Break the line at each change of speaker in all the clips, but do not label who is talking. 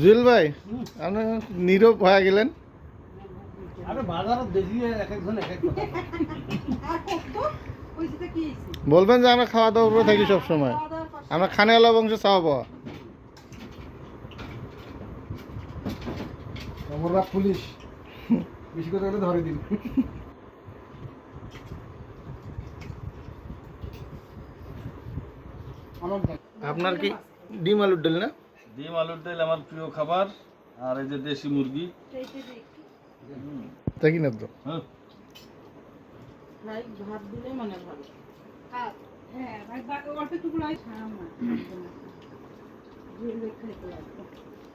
জুয়েল ভাই আপনি নীরব হয়ে গেলেন। বলবেন যে আমরা খাওয়া দাওয়া করে থাকি সবসময়। আমরা খানে আলা বংশ চাওয়া পাওয়া।
পুলিশ বেশি করে ধরে দিন।
আপনার কি ডিম আলুর ডাল না?
ডিম আলুর তেল আমার প্রিয় খাবার। আর এই যে দেশি মুরগি।
দেখি না তো?
হ্যাঁ।
ভাই ভাত দিলে মানে ভালো হ্যাঁ অল্প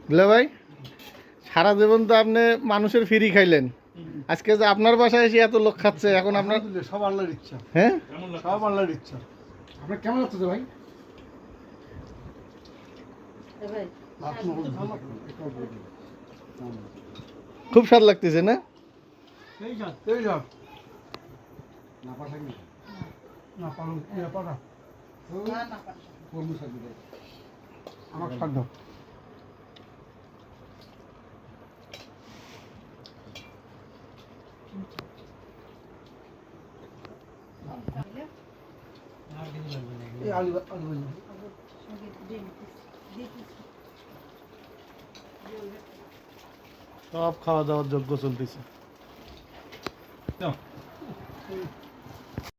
দিলে সারা জীবন তো আপনি মানুষের ফ্রি খাইলেন। আজকে যে আপনার বাসায় এসে এত লোক খাচ্ছে এখন আপনার
সব আল্লাহর ইচ্ছা।
হ্যাঁ?
সব আল্লাহর ইচ্ছা। আপনার কেমন লাগছে ভাই?
আমাকে স্বাদ লাগতেছে না?
আলু আলু
সব খাওয়া দাওয়ার যোগ্য চলতেছে।